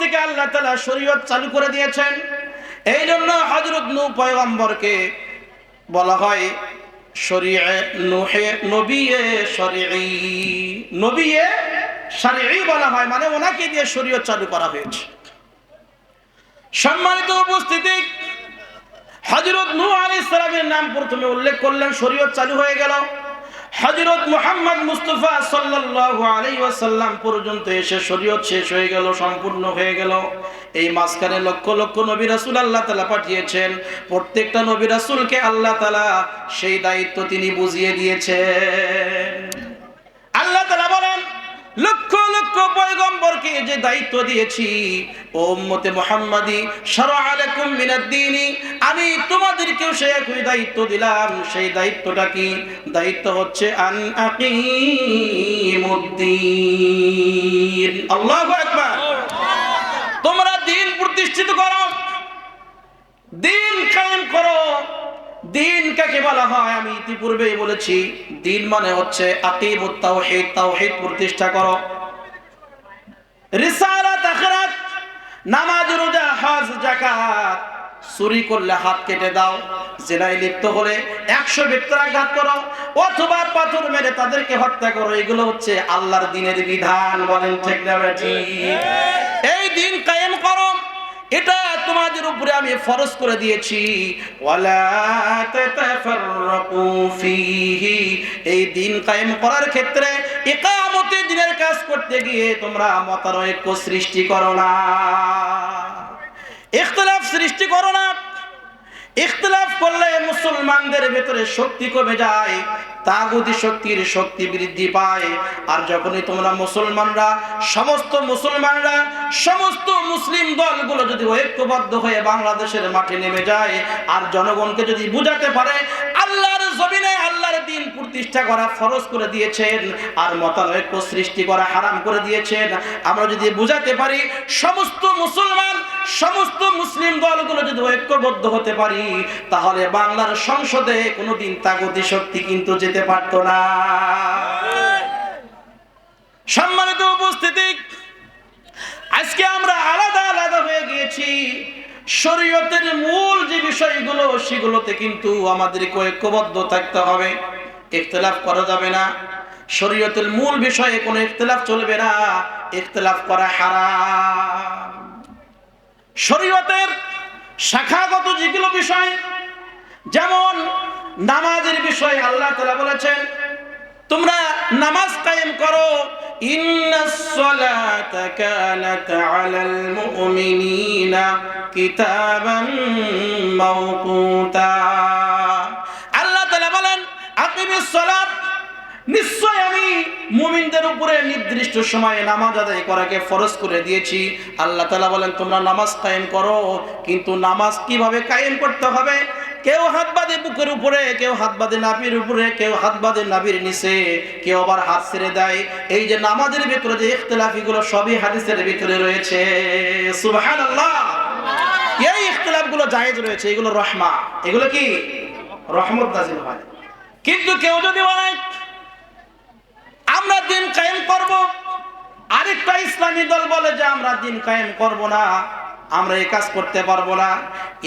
থেকে চালু করে দিয়েছেন। এই জন্য পয়গম্বরকে বলা হয় শরীয়ে বলা হয় মানে ওনাকে দিয়ে শরীয়ত চালু করা হয়েছে। সম্মানিত উপস্থিতি হজরত নু আলাইহিস সালামের নাম প্রথমে উল্লেখ করলেন, শরীয়ত চালু হয়ে গেল। হজরত মোহাম্মদ মুস্তফা সাল্লাল্লাহু আলাইহি ওয়াসাল্লাম পর্যন্ত এসে শরীয়ত শেষ হয়ে গেল, সম্পূর্ণ হয়ে গেল। এই মাঝখানে লক্ষ লক্ষ নবী রাসূল আল্লাহ তাআলা পাঠিয়েছেন। প্রত্যেকটা নবী রাসূলকে আল্লাহ তাআলা সেই দায়িত্ব তিনি বুঝিয়ে দিয়েছেন। আল্লাহ তাআলা বলেন, লক্ষ লক্ষ পয়গম্বরকে যে দায়িত্ব দিয়েছি, ও উম্মতে মুহাম্মাদি, শারআ আলাইকুম আমি তোমাদেরকেও সেই একই দায়িত্ব দিলাম। সেই দায়িত্বটা কি? দায়িত্ব হচ্ছে আন আকিমুদ্দিন। আল্লাহু আকবার। তোমরা দিন প্রতিষ্ঠিত করো, দিন কায়েম করো। দিন কাকে বলা হয়? আমি ইতিপূর্বেই বলেছি, দিন মানে হচ্ছে আকিমুত তাওহীদ তাওহীদ প্রতিষ্ঠা করো। রিসালাত আখিরাত নামাজ রোজা হজ যাকাত। চুরি করলে হাত কেটে দাও জেনায় লিপ্ত হলে একশো ব্যক্তির আঘাত করো অথবা পাথর মেরে তাদেরকে হত্যা করো। এগুলো হচ্ছে আল্লাহর দিনের বিধান বলেন ঠিক না এই দিন কায়েম করো। এটা তোমাদের উপরে আমি ফরজ করে দিয়েছি। এই দিন কায়েম করার ক্ষেত্রে একামতে দিনের কাজ করতে গিয়ে তোমরা মতানৈক্য সৃষ্টি করো না। ইখতলাফ সৃষ্টি করো না। ইখতিলাফ করলে মুসলমানদের ভেতরে শক্তি কমে যায়, তাগুতি শক্তির শক্তি বৃদ্ধি পায়। আর যখনই তোমরা মুসলমানরা, সমস্ত মুসলমানরা, সমস্ত মুসলিম দলগুলো যদি ঐক্যবদ্ধ হয়ে বাংলাদেশের মাঠে নেমে যায়, আর জনগণকে যদি বুঝাতে পারে আল্লাহর জমিনে আল্লাহর দিন প্রতিষ্ঠা করা ফরজ করে দিয়েছেন, আর মতানৈক্য সৃষ্টি করা হারাম করে দিয়েছেন। আমরা যদি বুঝাতে পারি, সমস্ত মুসলমান, সমস্ত মুসলিম দলগুলো যদি ঐক্যবদ্ধ হতে পারি, তাহলে বাংলার সংসদে কোনোদিন তাগতি শক্তি কিন্তু যেতে পারতো না। সম্মানিত উপস্থিতি, আজকে আমরা আলাদা আলাদা হয়ে গিয়েছি। শরীয়তের মূল যে বিষয়গুলো, সেগুলোতে কিন্তু আমাদেরকে ঐক্যবদ্ধ থাকতে হবে। ইখতলাফ করা যাবে না। শরীয়তের মূল বিষয়ে কোনো ইখতলাফ চলবে না। ইখতলাফ করা হারাম। শরীয়তের শাখাগত যেগুলো বিষয়, যেমন নামাজের বিষয়ে আল্লাহ তাআলা বলেছেন, তোমরা নামাজ কায়েম করো। ইন্নাস সালাতা কানাত আলাল মুমিনিনা। কিতাবান মাওকুতা। আল্লাহ তাআলা বলেন, আকিমিস সালাত আমি মুমিনদের উপরে নির্দিষ্ট সময়ে নামাজ আদায় করাকে ফরজ করে দিয়েছি। আল্লাহ তালা বলেন, তোমরা নামাজ কায়েম করো, কিন্তু নামাজ কীভাবে কায়েম করতে হবে? কেউ হাত বাঁধে বুকের উপরে, কেউ হাত বাঁধে নাভির উপরে, কেউ হাত বাঁধে নাভির নিচে, কেউ আবার হাত ছেড়ে দেয়। এই যে নামাজের ভিতরে যে ইখতলাফিগুলো সবই হাদিসের ভিতরে রয়েছে। সুবহানাল্লাহ। ইখতলাফগুলো জায়েজ রয়েছে, এগুলো রহমা। এগুলো কি? রহমত নাজিল হয়। কিন্তু কেউ যদি বলে, আমরা দিন কায়েম করব। আরেকটা ইসলামী দল বলে যে, আমরা দিন কায়েম করব না, আমরা এই কাজ করতে পারব না।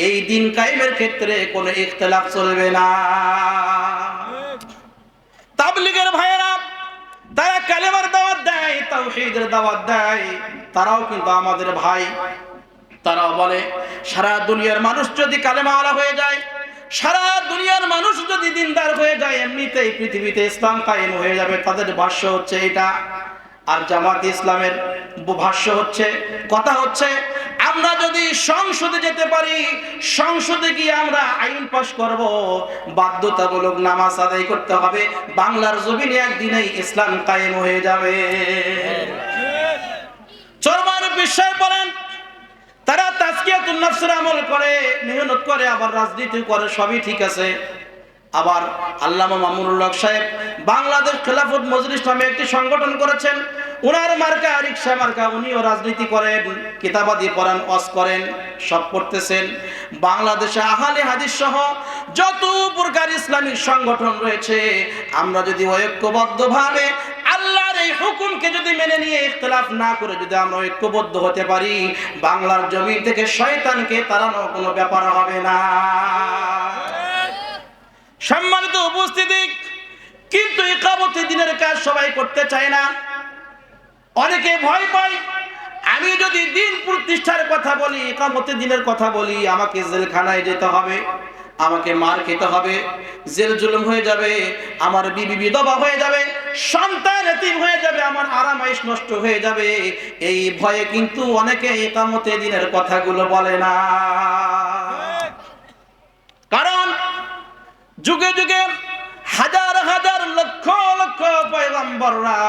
এই দিন কায়েমের ক্ষেত্রে কোনো ইখতলাফ চলবে না। তাবলিগের ভাইয়েরা, তারা কালেমার দাওয়াত দেয়, তাওহীদের দাওয়াত দেয়, তারাও কিন্তু আমাদের ভাই। তারাও বলে সারা দুনিয়ার মানুষ যদি কালেমাওয়ালা হয়ে যায় সারা দুনিয়ার মানুষ যদি দিনদার হয়ে যায় এমনিতেই পৃথিবীতে ইসলাম কায়েম হয়ে যাবে তাদের ভাষ্য হচ্ছে এটা। আর জামাত ইসলামের ভাষ্য হচ্ছে কথা হচ্ছে আমরা যদি সংসদে যেতে পারি সংসদে গিয়ে আমরা আইন পাশ করব বাধ্যতামূলক নামাজ আদায় করতে হবে বাংলার জমিনে একদিনেই ইসলাম কায়েম হয়ে যাবে। চরমান বিশ্বাস বলেন তারা তাজকিয়াতুন নফসের আমল করে, মেহনত করে, আবার রাজনীতি করে, সবই ঠিক আছে। আবার আল্লামা মামুনুল্লাহ সাহেব বাংলাদেশ খেলাফত মজলিস নামে একটি সংগঠন করেছেন। উনার মার্কা রিক্সা মার্কা, উনিও রাজনীতি করেন, কিতাবাদি পড়ান, ওয়াজ করেন, সব করতেছেন বাংলাদেশে আহালে হাদিস সহ যত প্রকার ইসলামিক সংগঠন রয়েছে, আমরা যদি ঐক্যবদ্ধভাবে আল্লাহর এই হুকুমকে যদি মেনে নিয়ে ইখতলাফ না করে যদি আমরা ঐক্যবদ্ধ হতে পারি, বাংলার জমি থেকে শয়তানকে তাড়ানো কোনো ব্যাপার হবে না। সম্মানিত উপস্থিতি, কিন্তু ইকামতি দিনের কাজ সবাই করতে চায় না। অনেকে ভয় পায়, আমি যদি দিন প্রতিষ্ঠার কথা বলি ইকামতি দিনের কথা বলি, আমাকে জেলখানায় যেতে হবে, আমাকে মার খেতে হবে, জেল জুলুম হয়ে যাবে, আমার বিবি বিধবা হয়ে যাবে সন্তান এতিম হয়ে যাবে আমার আরামাইশ নষ্ট হয়ে যাবে। এই ভয়ে কিন্তু অনেকে ইকামতে দিনের কথাগুলো বলে না। কারণ যুগে যুগে হাজার হাজার লক্ষ লক্ষ পয়গম্বররা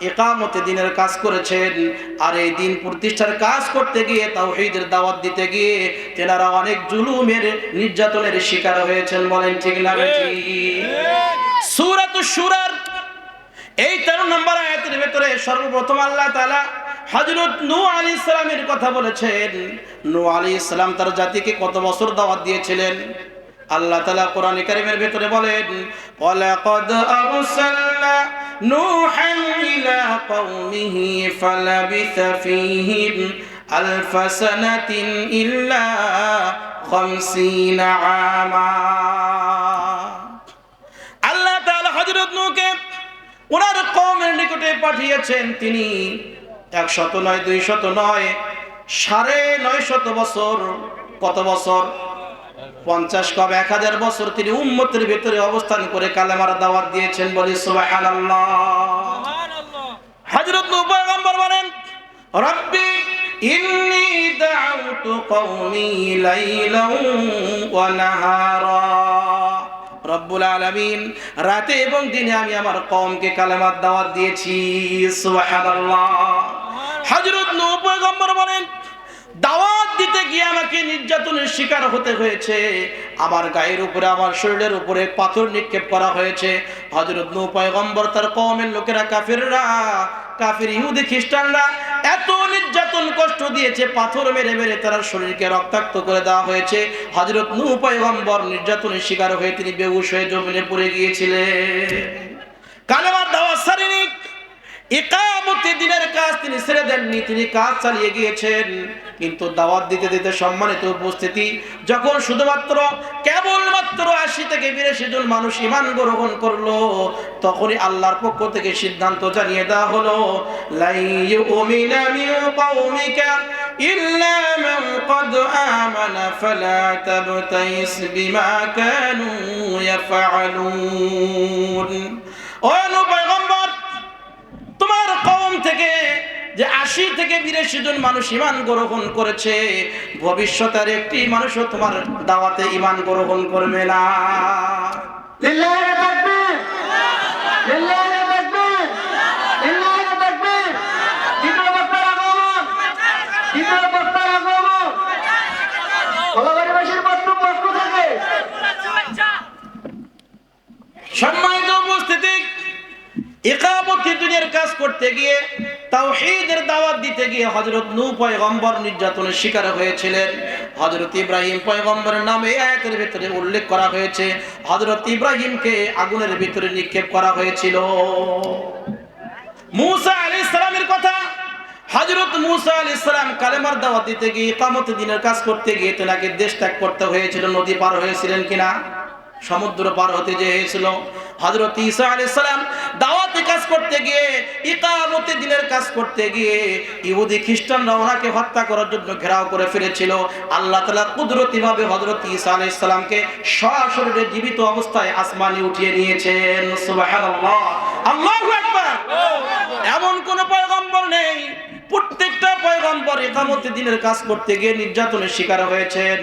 একামতে দিনের কাজ করেছেন। আর এই দিন প্রতিষ্ঠার কাজ করতে গিয়ে তাও তাওহীদের দাওয়াত দিতে গিয়ে তেনারা অনেক জুলুমের নির্যাতনের শিকার হয়েছেন বলেন ঠিক না ঠিক। সূরাতুশ শুরার এই তেরো নম্বর আয়াতের ভেতরে সর্বপ্রথম আল্লাহ তাআলা হযরত নূহ আলাইহিস সালামের কথা বলেছেন নু আলাইহিস সালাম তার জাতিকে কত বছর দাওয়াত দিয়েছিলেন? আল্লাহ তাআলা কোরআন কারীমের ভেতরে বলেন, ওয়ালাকাদ আরসালনা নূহান ইলা কওমিহি ফালাবিথা ফীহিম আলফ সানাতিন ইল্লা 50 আমা আল্লাহ তাআলা হযরত নূহকে ওনার কমের নিকটে পাঠিয়েছেন তিনি। একশত নয়, দুই শত নয়, সাড়ে নয় শত বছর। কত বছর? পঞ্চাশ কব? এক হাজার বছর তিনি উম্মতের ভিতরে অবস্থান করে কালেমার দাওয়াত দিয়েছেন বলি পয়গম্বর বলেন, রব্বি ইন্নী দাউতু কওমি ওয়া নাহারা। রব্বুল আলামিন। রাতে এবং দিনে আমি আমার কমকে কালেমার দাওয়াত দিয়েছি। সুবহানাল্লাহ। হযরত নূহ পয়গম্বর বলেন দাওয়াত দিতে গিয়ে আমাকে নির্যাতনের শিকার হতে হয়েছে। আমার গায়ের উপরে আমার শরীরের উপরে পাথর নিক্ষেপ করা হয়েছে। হযরত নূহ পয়গম্বর তার কওমের লোকেরা কাফিররা কাফির ইহুদি খ্রিস্টানরা এত নির্যাতন কষ্ট দিয়েছে, পাথর মেরে মেরে তার শরীরকে রক্তাক্ত করে দেওয়া হয়েছে। হযরত নূহ পয়গম্বর নির্যাতনের শিকার হয়ে তিনি বেহুশ হয়ে জমিনে পড়ে গিয়েছিলেন। কালেমার দাওয়া সারিনিক ইকামতি দিনের কাজ তিনি ছেড়ে দেননি, তিনি কাজ চালিয়ে গিয়েছেন। কিন্তু দাওয়াত দিতে দিতে সম্মানিত উপস্থিতি, যখন শুধুমাত্র কেবলমাত্র আশি থেকে বিরাশি জন মানুষ ইমান গ্রহণ করল, তখনই আল্লাহর পক্ষ থেকে সিদ্ধান্ত জানিয়ে দেওয়া হলো, লাই তোমার কওম থেকে যে আশি থেকে বিরাশি জন মানুষ ইমান গ্রহণ করেছে ভবিষ্যতের একটি মানুষও তোমার দাওয়াতে ইমান গ্রহণ করবে না। সম্মানিত উপস্থিতি একামতি দুনিয়ার কাজ করতে গিয়ে, তাওহীদের দাওয়াত দিতে গিয়ে হযরত নূহ পয়গম্বর নির্যাতনের শিকার হয়েছিলেন। হযরত ইব্রাহিম পয়গম্বরের নামে এই আয়াতের ভিতরে উল্লেখ করা হয়েছে, হযরত ইব্রাহিমকে আগুনের ভিতরে নিক্ষেপ করা হয়েছিল। মুসা আলাইহিস সালামের কথা, হযরত মুসা আলাইহিস সালাম কালেমার দাওয়াত দিতে গিয়ে ইকামত দিনের কাজ করতে গিয়ে তেনাকে দেশ ত্যাগ করতে হয়েছিল, নদী পার হয়েছিলেন কিনা? সমুদ্র পার হতে যে হয়েছিল হযরত ঈসা আলাইহিস সালাম দাওয়াতি কাজ করতে গিয়ে ইকামতে দিনের কাজ করতে গিয়ে ইহুদি খ্রিস্টানরা ওনাকে হত্যা করার জন্য ঘেরাও করে ফেলেছিল আল্লাহ তাআলা কুদরতি ভাবে হযরত ঈসা আলাইহিস সালামকে সশরীরে জীবিত অবস্থায় আসমানে উঠিয়ে নিয়েছেন। সুবহানাল্লাহ। আল্লাহু আকবার। এমন কোন পয়গম্বর নেই পয়গম্বর একামতে দিনের কাজ করতে গিয়ে নির্যাতনের শিকার হয়েছেন।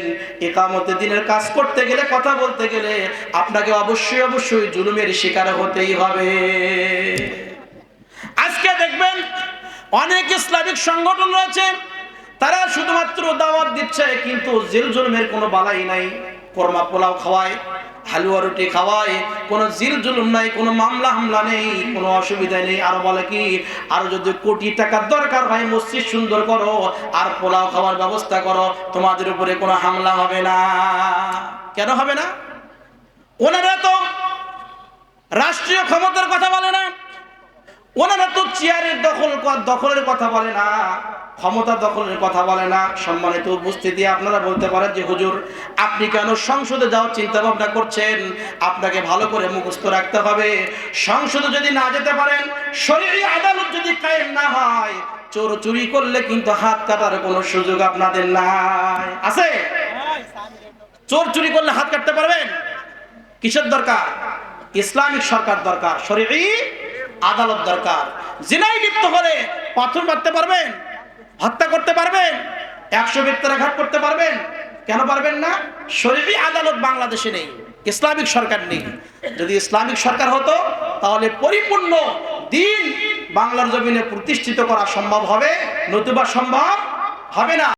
একামতে দিনের কাজ করতে গেলে, কথা বলতে গেলে আপনাকে অবশ্যই অবশ্যই জুলুমের শিকার হতেই হবে। আজকে দেখবেন অনেক ইসলামিক সংগঠন রয়েছে, তারা শুধুমাত্র দাওয়াত দিচ্ছে, কিন্তু জেল জুলুমের কোনো বালাই নাই, কর্মা পোলাও খাওয়ায়। হালুয়া রুটি খাওয়ায়, কোনো জিল জুলুম নাই, কোনো মামলা হামলা নেই, কোনো অসুবিধা নেই। আর বলে কি, আর যদি কোটি টাকার দরকার হয়, মসজিদ সুন্দর করো, আর পোলাও খাওয়ার ব্যবস্থা করো, তোমাদের উপরে কোনো হামলা হবে না। কেন হবে না? ওনারা তো রাষ্ট্রীয় ক্ষমতার কথা বলে না। ওনারা তো চেয়ারের দখল, দখলের কথা বলে না। ক্ষমতা দখলের কথা বলে না। সম্মানিত উপস্থিতি, আপনারা বলতে পারেন যে, হুজুর, আপনি কেন সংসদে যাওয়ার চিন্তা ভাবনা করছেন? আপনাকে ভালো করে মুখস্থ রাখতে হবে। সংসদে যদি না যেতে পারেন, শরীরী আদালত যদি কায়েম না হয়, চোর চুরি করলে কিন্তু হাত কাটার কোনো সুযোগ আপনাদের নাই। আছে? চোর চুরি করলে হাত কাটতে পারবেন? কিসের দরকার? ইসলামিক সরকার দরকার, শরীরী আদালত দরকার। জিনাই লিপ্ত হলে পাথর মারতে পারবেন? হত্যা করতে পারবেন? একশো ব্যক্তির আঘাত করতে পারবেন? কেন পারবেন না? শরীরই আদালত বাংলাদেশে নেই, ইসলামিক সরকার নেই। যদি ইসলামিক সরকার হতো, তাহলে পরিপূর্ণ দিন বাংলার জমিনে প্রতিষ্ঠিত করা সম্ভব হবে, নতুবা সম্ভব হবে না।